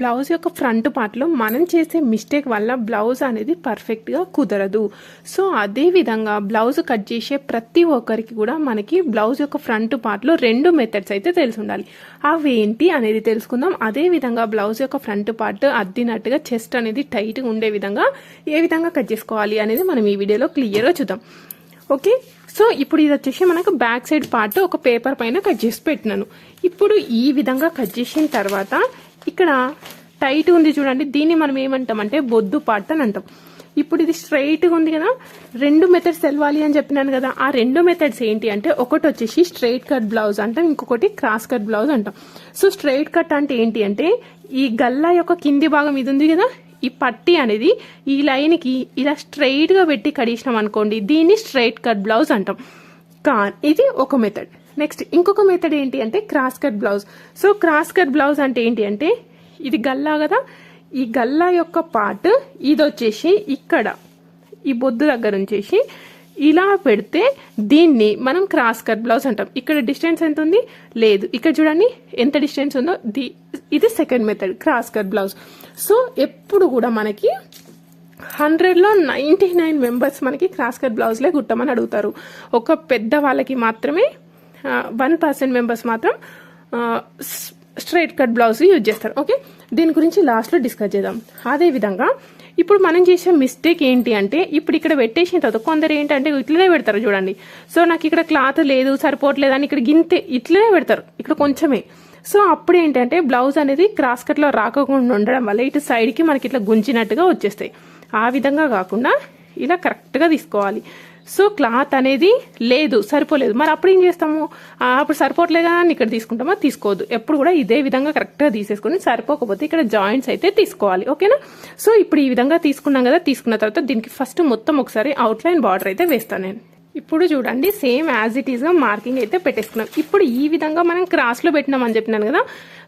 Blouse యొక్క front పార్ట్లో మనం చేసే మిస్టేక్ వల్ల బ్లౌజ్ అనేది పర్ఫెక్ట్గా కుదరదు. సో అదే విధంగా బ్లౌజ్ కట్ చేసే ప్రతి ఒక్కరికి కూడా మనకి బ్లౌజ్ యొక్క ఫ్రంట్ పార్ట్లో రెండు మెథడ్స్ అయితే తెలిసి ఉండాలి. అవి ఏంటి అనేది తెలుసుకుందాం. అదే విధంగా బ్లౌజ్ యొక్క ఫ్రంట్ పార్ట్ అద్దినట్టుగా చెస్ట్ అనేది టైట్గా ఉండే విధంగా ఏ విధంగా కట్ చేసుకోవాలి అనేది మనం ఈ వీడియోలో క్లియర్గా చూద్దాం. ఓకే? సో ఇప్పుడు ఇది వచ్చేసి మనకు బ్యాక్ సైడ్ పార్ట్ ఒక పేపర్ పైన కట్ చేసి పెట్టినాను. ఇప్పుడు ఈ విధంగా కట్ చేసిన తర్వాత ఇక్కడ టైట్ ఉంది చూడండి. దీన్ని మనం ఏమంటామంటే బొద్దు పార్ట్ అని అంటాం. ఇప్పుడు ఇది స్ట్రైట్గా ఉంది కదా. రెండు మెథడ్స్ తెలవాలి అని చెప్పినాను కదా. ఆ రెండు మెథడ్స్ ఏంటి అంటే ఒకటి వచ్చేసి స్ట్రైట్ కట్ బ్లౌజ్ అంటాం. ఇంకొకటి క్రాస్ కట్ బ్లౌజ్ అంటాం. సో స్ట్రైట్ కట్ అంటే ఏంటి అంటే ఈ గల్లా యొక్క కింది భాగం ఇది ఉంది కదా. ఈ పట్టి అనేది ఈ లైన్కి ఇలా స్ట్రైట్గా పెట్టి కడిగినాం అనుకోండి దీన్ని స్ట్రైట్ కట్ బ్లౌజ్ అంటాం. కా ఇది ఒక మెథడ్ నెక్స్ట్ ఇంకొక మెథడ్ ఏంటి అంటే cross cut blouse so cross cut blouse అంటే ఏంటి అంటే ఇది గల్లా కదా? ఈ గల్లా యొక్క పార్ట్ ఇది వచ్చేసి ఇక్కడ. ఈ బొద్దు దగ్గర ఉంచేసి ఇలా పెడితే దీన్ని మనం క్రాస్ కట్ బ్లౌజ్ అంటాం. ఇక్కడ డిస్టెన్స్ ఎంత ఉంది? లేదు. ఇక్కడ చూడండి ఎంత డిస్టెన్స్ ఉందో? ది ఇది second method cross cut blouse so ఎప్పుడు కూడా మనకి హండ్రెడ్లో నైంటీ నైన్ మెంబర్స్ మనకి క్రాస్ కట్ బ్లౌజ్లే కుట్టమని అడుగుతారు. ఒక పెద్ద వాళ్ళకి మాత్రమే వన్ పర్సెంట్ మెంబర్స్ మాత్రం స్ట్రైట్ కట్ బ్లౌజ్ యూజ్ చేస్తారు. ఓకే? దీని గురించి లాస్ట్లో డిస్కస్ చేద్దాం. అదే విధంగా ఇప్పుడు మనం చేసే మిస్టేక్ ఏంటి అంటే ఇప్పుడు ఇక్కడ పెట్టేసిన తర్వాత కొందరు ఏంటంటే ఇట్లనే పెడతారు చూడండి. సో నాకు ఇక్కడ క్లాత్ లేదు సరిపోవట్లేదు అని ఇక్కడ గింతే ఇట్లనే పెడతారు. ఇక్కడ కొంచెమే. సో అప్పుడు ఏంటంటే బ్లౌజ్ అనేది క్రాస్ కట్లో రాకుండా ఉండడం వల్ల ఇటు సైడ్కి మనకి ఇట్లా గుంజినట్టుగా వచ్చేస్తాయి. ఆ విధంగా కాకుండా ఇలా కరెక్ట్గా తీసుకోవాలి. సో క్లాత్ అనేది లేదు సరిపోలేదు. మరి అప్పుడు ఏం చేస్తాము? అప్పుడు సరిపోవట్లేదు కదా అని ఇక్కడ తీసుకుంటామా? తీసుకోవద్దు. ఎప్పుడు కూడా ఇదే విధంగా కరెక్ట్గా తీసేసుకొని సరిపోకపోతే ఇక్కడ జాయింట్స్ అయితే తీసుకోవాలి. ఓకేనా? సో ఇప్పుడు ఈ విధంగా తీసుకున్నాం కదా తీసుకున్న తర్వాత దీనికి ఫస్ట్ మొత్తం ఒకసారి అవుట్లైన్ బార్డర్ అయితే వేస్తాను నేను. ఇప్పుడు చూడండి సేమ్ యాజ్ ఇట్ ఈస్గా మార్కింగ్ అయితే పెట్టేసుకున్నాం. ఇప్పుడు ఈ విధంగా మనం క్రాస్లో పెట్టినాం అని చెప్పినాను కదా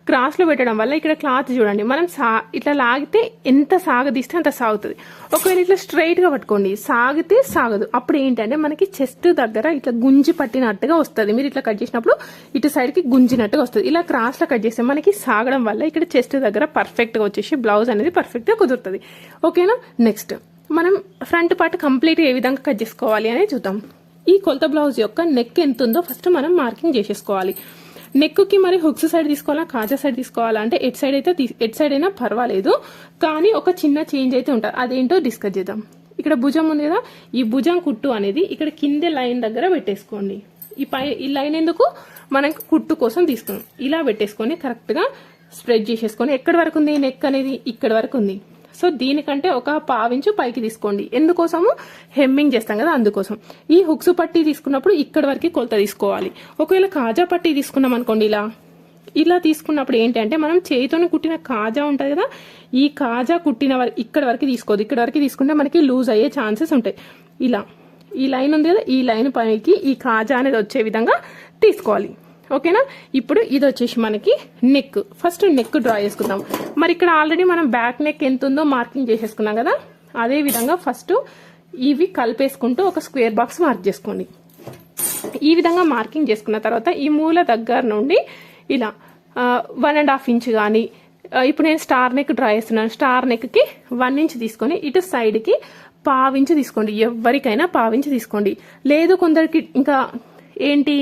క్రాస్లో పెట్టడం వల్ల ఇక్కడ క్లాత్ చూడండి మనం సా ఇట్లా లాగితే ఎంత సాగదీస్తే అంత సాగుతుంది. ఒకవేళ ఇట్లా స్ట్రైట్గా పట్టుకోండి సాగితే సాగదు. అప్పుడు ఏంటంటే మనకి చెస్ట్ దగ్గర ఇట్లా గుంజి పట్టినట్టుగా వస్తుంది. మీరు ఇట్లా కట్ చేసినప్పుడు ఇటు సైడ్కి గుంజినట్టుగా వస్తుంది. ఇలా క్రాస్లో కట్ చేస్తే మనకి సాగడం వల్ల ఇక్కడ చెస్ట్ దగ్గర పర్ఫెక్ట్గా వచ్చేసి బ్లౌజ్ అనేది పర్ఫెక్ట్గా కుదురుతుంది. ఓకేనా? నెక్స్ట్ మనం ఫ్రంట్ పార్ట్ కంప్లీట్ ఏ విధంగా కట్ చేసుకోవాలి అనేది చూద్దాం. ఈ కొలత బ్లౌజ్ యొక్క నెక్ ఎంత ఉందో ఫస్ట్ మనం మార్కింగ్ చేసేసుకోవాలి. నెక్కి మరి హుక్స్ సైడ్ తీసుకోవాలా కాజా సైడ్ తీసుకోవాలా? అంటే ఎట్ సైడ్ అయితే ఎట్ సైడ్ అయినా పర్వాలేదు. కానీ ఒక చిన్న చేంజ్ అయితే ఉంటుంది అదేంటో డిస్కస్ చేద్దాం. ఇక్కడ భుజం ఉంది కదా ఈ భుజం కుట్టు అనేది ఇక్కడ కిందే లైన్ దగ్గర పెట్టేసుకోండి. ఈ పై ఈ లైన్ ఎందుకు? మనకు కుట్టు కోసం తీసుకున్నాం. ఇలా పెట్టేసుకొని కరెక్ట్గా స్ప్రెడ్ చేసేసుకొని ఎక్కడి వరకు ఉంది నెక్ అనేది? ఇక్కడ వరకు ఉంది. సో దీనికంటే ఒక పావించు పైకి తీసుకోండి. ఎందుకోసము? హెమ్మింగ్ చేస్తాం కదా అందుకోసం. ఈ హుక్స్ పట్టి తీసుకున్నప్పుడు ఇక్కడ వరకు కొలత తీసుకోవాలి. ఒకవేళ కాజా పట్టి తీసుకున్నాం అనుకోండి ఇలా. ఇలా తీసుకున్నప్పుడు ఏంటంటే మనం చేతితోని కుట్టిన కాజా ఉంటుంది కదా ఈ కాజా కుట్టిన వరకు ఇక్కడ వరకు తీసుకోదు. ఇక్కడ వరకు తీసుకుంటే మనకి లూజ్ అయ్యే ఛాన్సెస్ ఉంటాయి. ఇలా. ఈ లైన్ ఉంది కదా ఈ లైన్ పైకి ఈ కాజా అనేది వచ్చే విధంగా తీసుకోవాలి. ఓకేనా? ఇప్పుడు ఇది వచ్చేసి మనకి నెక్ ఫస్ట్ నెక్ డ్రా చేసుకుందాం. మరి ఇక్కడ ఆల్రెడీ మనం బ్యాక్ నెక్ ఎంత ఉందో మార్కింగ్ చేసేసుకున్నాం కదా? అదే విధంగా ఫస్ట్ ఇవి కలిపేసుకుంటూ ఒక స్క్వేర్ బాక్స్ మార్క్ చేసుకోండి. ఈ విధంగా మార్కింగ్ చేసుకున్న తర్వాత ఈ మూల దగ్గర నుండి ఇలా వన్ అండ్ హాఫ్ ఇంచ్ కానీ ఇప్పుడు నేను స్టార్ నెక్ డ్రా చేస్తున్నాను. స్టార్ నెక్కి వన్ ఇంచ్ తీసుకొని ఇటు సైడ్కి పావించి తీసుకోండి. ఎవరికైనా పావించి తీసుకోండి. లేదు కొందరికి ఇంకా ఏంటి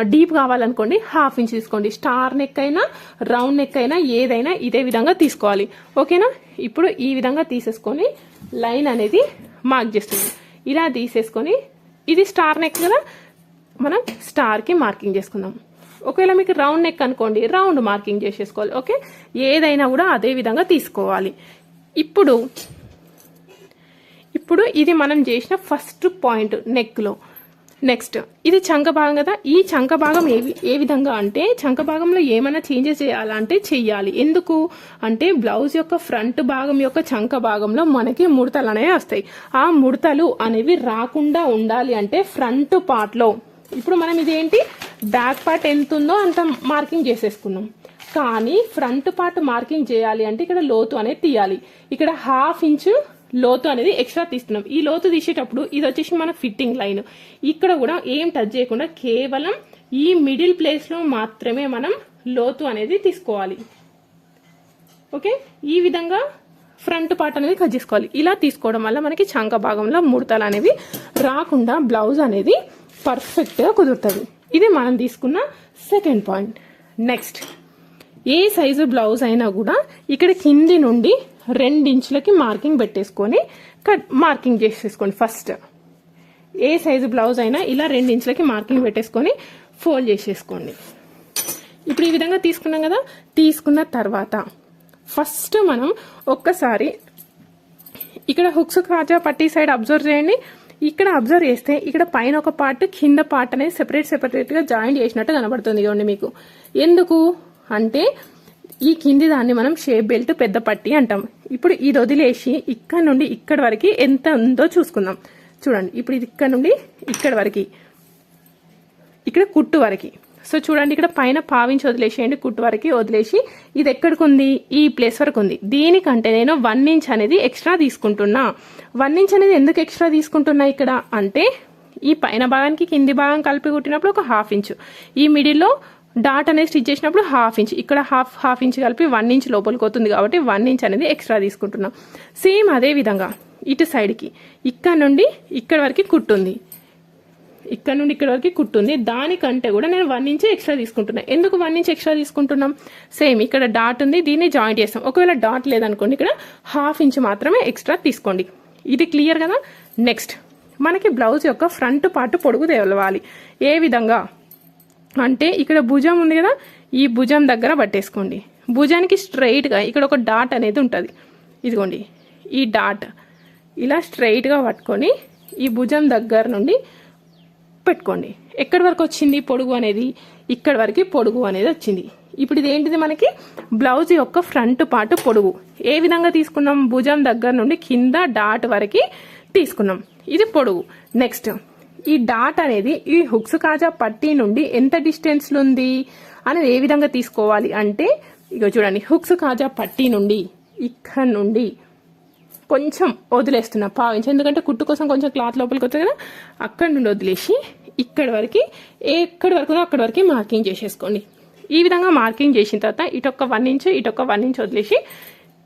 డీప్ కావాలనుకోండి హాఫ్ ఇంచ్ తీసుకోండి. స్టార్ నెక్ అయినా రౌండ్ నెక్ అయినా ఏదైనా ఇదే విధంగా తీసుకోవాలి. ఓకేనా? ఇప్పుడు ఈ విధంగా తీసేసుకొని లైన్ అనేది మార్క్ చేస్తుంది. ఇలా తీసేసుకొని ఇది స్టార్ నెక్ కదా? మనం స్టార్కి మార్కింగ్ చేసుకుందాం. ఒకవేళ మీకు రౌండ్ నెక్ అనుకోండి రౌండ్ మార్కింగ్ చేసేసుకోవాలి ఓకే? ఏదైనా కూడా అదే విధంగా తీసుకోవాలి. ఇప్పుడు ఇప్పుడు ఇది మనం చేసిన ఫస్ట్ పాయింట్ నెక్లో. నెక్స్ట్ ఇది చంక భాగం కదా. ఈ చంక భాగం ఏ ఏ విధంగా అంటే చంక భాగంలో ఏమైనా చేంజెస్ చేయాలంటే చెయ్యాలి. ఎందుకు? అంటే బ్లౌజ్ యొక్క ఫ్రంట్ భాగం యొక్క చంక భాగంలో మనకి ముడతలు అనేవి వస్తాయి. ఆ ముడతలు అనేవి రాకుండా ఉండాలి అంటే ఫ్రంట్ పార్ట్లో ఇప్పుడు మనం ఇదేంటి? బ్యాక్ పార్ట్ ఎంత ఉందో అంత మార్కింగ్ చేసేసుకున్నాం. కానీ ఫ్రంట్ పార్ట్ మార్కింగ్ చేయాలి అంటే ఇక్కడ లోతు అనేది తీయాలి. ఇక్కడ హాఫ్ ఇంచు లోతు అనేది ఎక్స్ట్రా తీస్తున్నాం. ఈ లోతు తీసేటప్పుడు ఇది వచ్చేసి మన ఫిట్టింగ్ లైన్ ఇక్కడ కూడా ఏం టచ్ చేయకుండా కేవలం ఈ మిడిల్ ప్లేస్లో మాత్రమే మనం లోతు అనేది తీసుకోవాలి. ఓకే ఈ విధంగా ఫ్రంట్ పార్ట్ అనేది కట్ చేసుకోవాలి. ఇలా తీసుకోవడం వల్ల మనకి చంక భాగంలో ముడతలు అనేవి రాకుండా బ్లౌజ్ అనేది పర్ఫెక్ట్గా కుదురుతుంది. ఇది మనం తీసుకున్న సెకండ్ పాయింట్ నెక్స్ట్ ఏ సైజు బ్లౌజ్ అయినా కూడా ఇక్కడ కింది నుండి రెండించులకి మార్కింగ్ పెట్టేసుకొని కట్ మార్కింగ్ చేసేసుకోండి ఫస్ట్. ఏ సైజు బ్లౌజ్ అయినా ఇలా రెండించులకి మార్కింగ్ పెట్టేసుకొని ఫోల్డ్ చేసేసుకోండి. ఇప్పుడు ఈ విధంగా తీసుకున్నాం కదా తీసుకున్న తర్వాత ఫస్ట్ మనం ఒక్కసారి ఇక్కడ హుక్స్ కాజా పట్టి సైడ్ అబ్జర్వ్ చేయండి. ఇక్కడ అబ్జర్వ్ చేస్తే ఇక్కడ పైన ఒక పార్ట్ కింద పార్ట్ అనేది సెపరేట్ సెపరేట్గా జాయింట్ చేసినట్టు కనబడుతుంది ఇవ్వండి మీకు. ఎందుకు? అంటే ఈ కింది దాన్ని మనం షేప్ బెల్ట్ పెద్ద పట్టి అంటాం. ఇప్పుడు ఇది వదిలేసి ఇక్కడ నుండి ఇక్కడ వరకు ఎంత ఉందో చూసుకుందాం. చూడండి ఇప్పుడు ఇది ఇక్కడ నుండి ఇక్కడ వరకు. ఇక్కడ కుట్టు వరకు. సో చూడండి ఇక్కడ పైన పావించి వదిలేసేయండి కుట్టు వరకు వదిలేసి. ఇది ఎక్కడికి ఉంది? ఈ ప్లేస్ వరకు ఉంది. దీనికంటే నేను వన్ ఇంచ్ అనేది ఎక్స్ట్రా తీసుకుంటున్నా. వన్ ఇంచ్ అనేది ఎందుకు ఎక్స్ట్రా తీసుకుంటున్నా ఇక్కడ? అంటే ఈ పైన భాగానికి కింది భాగం కలిపి కుట్టినప్పుడు ఒక హాఫ్ ఇంచు. ఈ మిడిల్లో డాట్ అనేది స్టిచ్ చేసినప్పుడు హాఫ్ ఇంచ్. ఇక్కడ హాఫ్ హాఫ్ ఇంచ్ కలిపి వన్ ఇంచ్ లోపలికి వస్తుంది కాబట్టి వన్ ఇంచ్ అనేది ఎక్స్ట్రా తీసుకుంటున్నాం. సేమ్ అదే విధంగా ఇటు సైడ్కి ఇక్కడ నుండి ఇక్కడ వరకు కుట్టుంది. ఇక్కడ నుండి ఇక్కడ వరకు కుట్టుంది. దానికంటే కూడా నేను వన్ ఇంచ్ ఎక్స్ట్రా తీసుకుంటున్నా. ఎందుకు వన్ ఇంచ్ ఎక్స్ట్రా తీసుకుంటున్నాం? సేమ్ ఇక్కడ డాట్ ఉంది దీన్ని జాయింట్ చేస్తాం. ఒకవేళ డాట్ లేదనుకోండి ఇక్కడ హాఫ్ ఇంచ్ మాత్రమే ఎక్స్ట్రా తీసుకోండి. ఇది క్లియర్ కదా? నెక్స్ట్. మనకి బ్లౌజ్ యొక్క ఫ్రంట్ పార్ట్ పొడుగు తెలవాలి. ఏ విధంగా? అంటే ఇక్కడ భుజం ఉంది కదా ఈ భుజం దగ్గర పట్టేసుకోండి. భుజానికి స్ట్రైట్గా ఇక్కడ ఒక డాట్ అనేది ఉంటుంది. ఇదిగోండి ఈ డాట్ ఇలా స్ట్రైట్గా పట్టుకొని ఈ భుజం దగ్గర నుండి పెట్టుకోండి. ఎక్కడి వరకు వచ్చింది పొడుగు అనేది? ఇక్కడ వరకు పొడుగు అనేది వచ్చింది. ఇప్పుడు ఇది ఏంటిది మనకి? బ్లౌజ్ యొక్క ఫ్రంట్ పార్ట్ పొడుగు. ఏ విధంగా తీసుకున్నాం? భుజం దగ్గర నుండి కింద డాట్ వరకు తీసుకున్నాం. ఇది పొడుగు. నెక్స్ట్ ఈ డాట్ అనేది ఈ హుక్స్ కాజా పట్టీ నుండి ఎంత డిస్టెన్స్లో ఉంది అనేది ఏ విధంగా తీసుకోవాలి అంటే ఇక చూడండి హుక్స్ కాజా పట్టీ నుండి ఇక్కడ నుండి కొంచెం వదిలేస్తున్నా పావించి. ఎందుకంటే కుట్టు కోసం కొంచెం క్లాత్ లోపలికి వస్తుంది కదా అక్కడ నుండి వదిలేసి ఇక్కడ వరకు ఎక్కడి వరకు అక్కడి వరకు మార్కింగ్ చేసేసుకోండి. ఈ విధంగా మార్కింగ్ చేసిన తర్వాత ఇటొక్క వన్ ఇంచ్ ఇటొక్క వన్ ఇంచ్ వదిలేసి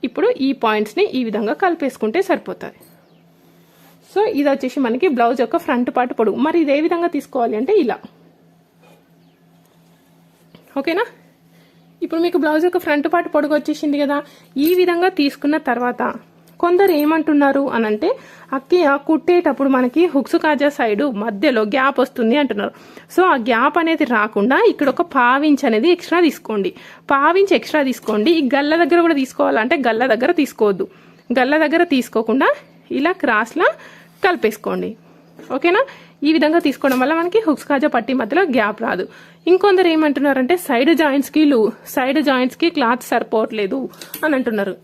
ఇప్పుడు ఈ పాయింట్స్ని ఈ విధంగా కలిపేసుకుంటే సరిపోతుంది. సో ఇది వచ్చేసి మనకి బ్లౌజ్ యొక్క ఫ్రంట్ పార్ట్ పొడుగు. మరి ఇది ఏ విధంగా తీసుకోవాలి అంటే ఇలా. ఓకేనా? ఇప్పుడు మీకు బ్లౌజ్ యొక్క ఫ్రంట్ పార్ట్ పొడుగు వచ్చేసింది కదా. ఈ విధంగా తీసుకున్న తర్వాత కొందరు ఏమంటున్నారు అని అంటే అక్కి ఆ కుట్టేటప్పుడు మనకి హుక్స్ కాజా సైడ్ మధ్యలో గ్యాప్ వస్తుంది అంటున్నారు. సో ఆ గ్యాప్ అనేది రాకుండా ఇక్కడ ఒక పావించ్ అనేది ఎక్స్ట్రా తీసుకోండి. పావించ్ ఎక్స్ట్రా తీసుకోండి. ఈ గల్ల దగ్గర కూడా తీసుకోవాలంటే గల్ల దగ్గర తీసుకోవద్దు. గల్ల దగ్గర తీసుకోకుండా ఇలా క్రాస్లా కలిపేసుకోండి. ఓకేనా? ఈ విధంగా తీసుకోవడం వల్ల మనకి హుక్స్ కాజా పట్టి మధ్యలో గ్యాప్ రాదు. ఇంకొందరు ఏమంటున్నారంటే సైడ్ జాయింట్స్కి లూ సైడ్ జాయింట్స్కి క్లాత్ సరిపోవట్లేదు అని అంటున్నారు.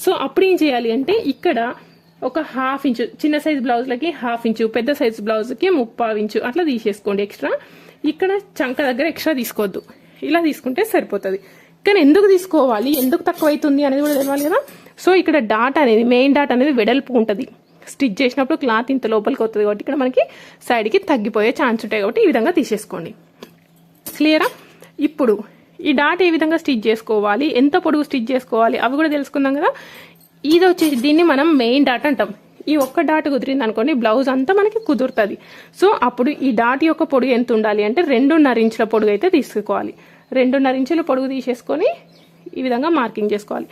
సో అప్పుడు ఏం చేయాలి అంటే ఇక్కడ ఒక హాఫ్ ఇంచు చిన్న సైజ్ బ్లౌజ్లకి హాఫ్ ఇంచు పెద్ద సైజ్ బ్లౌజ్కి ముప్పావు ఇంచు అట్లా తీసేసుకోండి ఎక్స్ట్రా. ఇక్కడ చంక దగ్గర ఎక్స్ట్రా తీసుకోవద్దు. ఇలా తీసుకుంటే సరిపోతుంది. కానీ ఎందుకు తీసుకోవాలి? ఎందుకు తక్కువ అవుతుంది అనేది కూడా తెలవాలి కదా. సో ఇక్కడ డాట్ అనేది మెయిన్ డాట్ అనేది వెడల్పు ఉంటుంది. స్టిచ్ చేసినప్పుడు క్లాత్ ఇంత లోపలికి వస్తుంది కాబట్టి ఇక్కడ మనకి సైడ్కి తగ్గిపోయే ఛాన్స్ ఉంటాయి కాబట్టి ఈ విధంగా తీసేసుకోండి. క్లియరా ఇప్పుడు ఈ డాట్ ఏ విధంగా స్టిచ్ చేసుకోవాలి? ఎంత పొడుగు స్టిచ్ చేసుకోవాలి? అవి కూడా తెలుసుకుందాం కదా. ఇది వచ్చేసి దీన్ని మనం మెయిన్ డాట్ అంటాం. ఈ ఒక్క డాట్ కుదిరింది అనుకోండి బ్లౌజ్ అంతా మనకి కుదురుతుంది. సో అప్పుడు ఈ డాట్ యొక్క పొడుగు ఎంత ఉండాలి అంటే రెండున్నర ఇంచుల పొడుగు అయితే తీసుకోవాలి. రెండున్నర ఇంచుల పొడుగు తీసేసుకొని ఈ విధంగా మార్కింగ్ చేసుకోవాలి.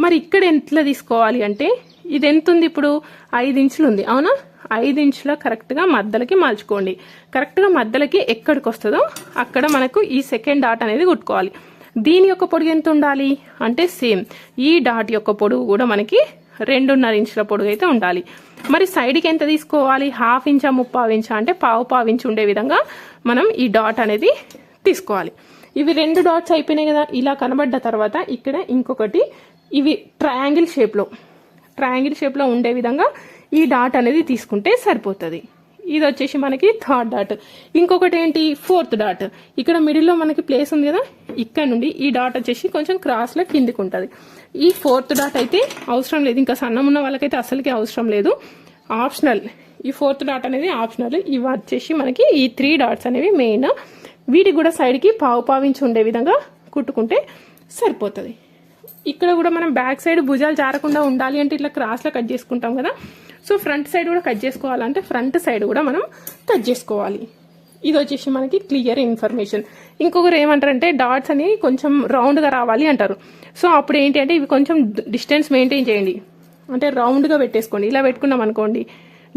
మరి ఇక్కడ ఎంతలో తీసుకోవాలి అంటే ఇది ఎంత ఉంది ఇప్పుడు? ఐదు ఇంచులు ఉంది. అవునా? ఐదు ఇంచుల కరెక్ట్గా మధ్యలకి మలుచుకోండి. కరెక్ట్గా మధ్యలకి ఎక్కడికి వస్తుందో అక్కడ మనకు ఈ సెకండ్ డాట్ అనేది కుట్టుకోవాలి. దీని యొక్క పొడుగు ఎంత ఉండాలి? అంటే సేమ్. ఈ డాట్ యొక్క పొడుగు కూడా మనకి రెండున్నర ఇంచుల పొడుగు అయితే ఉండాలి. మరి సైడ్కి ఎంత తీసుకోవాలి? హాఫ్ ఇంచా ముప్పావు ఇంచా? అంటే పావు పావు ఇంచు ఉండే విధంగా మనం ఈ డాట్ అనేది తీసుకోవాలి. ఇవి రెండు డాట్స్ అయిపోయినాయి కదా. ఇలా కనబడ్డ తర్వాత ఇక్కడ ఇంకొకటి ఇవి ట్రయాంగిల్ షేప్లో ట్రయాంగిల్ షేప్లో ఉండే విధంగా ఈ డాట్ అనేది తీసుకుంటే సరిపోతుంది. ఇది వచ్చేసి మనకి థర్డ్ డాట్. ఇంకొకటి ఏంటి ఫోర్త్ డాట్. ఇక్కడ మిడిల్లో మనకి ప్లేస్ ఉంది కదా? ఇక్కడ నుండి ఈ డాట్ వచ్చేసి కొంచెం క్రాస్లో కిందికి ఉంటుంది. ఈ ఫోర్త్ డాట్ అయితే అవసరం లేదు. ఇంకా సన్నం ఉన్న వాళ్ళకైతే అసలుకి అవసరం లేదు. ఆప్షనల్. ఈ ఫోర్త్ డాట్ అనేది ఆప్షనల్. ఇవి వచ్చేసి మనకి ఈ త్రీ డాట్స్ అనేవి మెయిన్. వీటికి కూడా సైడ్కి పావు పావించి ఉండే విధంగా కుట్టుకుంటే సరిపోతుంది. ఇక్కడ కూడా మనం బ్యాక్ సైడ్ భుజాలు జారకుండా ఉండాలి అంటే ఇట్లా క్రాస్లో కట్ చేసుకుంటాం కదా. సో ఫ్రంట్ సైడ్ కూడా కట్ చేసుకోవాలంటే ఫ్రంట్ సైడ్ కూడా మనం కట్ చేసుకోవాలి. ఇది వచ్చేసి మనకి క్లియర్ ఇన్ఫర్మేషన్ ఇంకొకరు ఏమంటారంటే డాట్స్ అని కొంచెం రౌండ్గా రావాలి అంటారు. సో అప్పుడు ఏంటి అంటే ఇవి కొంచెం డిస్టెన్స్ మెయింటైన్ చేయండి. అంటే రౌండ్గా పెట్టేసుకోండి. ఇలా పెట్టుకున్నాం అనుకోండి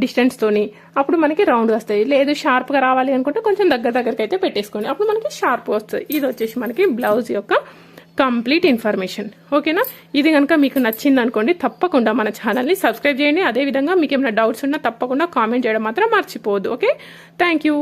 డిస్టెన్స్తోని అప్పుడు మనకి రౌండ్ వస్తాయి. లేదు షార్ప్గా రావాలి అనుకుంటే కొంచెం దగ్గర దగ్గరికి అయితే పెట్టేసుకోండి. అప్పుడు మనకి షార్ప్ వస్తుంది ఇది వచ్చేసి మనకి బ్లౌజ్ యొక్క కంప్లీట్ ఇన్ఫర్మేషన్. ఓకేనా? ఇది కనుక మీకు నచ్చింది అనుకోండి తప్పకుండా మన ఛానల్ని సబ్స్క్రైబ్ చేయండి. అదేవిధంగా మీకు ఏమైనా డౌట్స్ ఉన్నా తప్పకుండా కామెంట్ చేయడం మాత్రం మర్చిపోవద్దు. ఓకే? Thank you.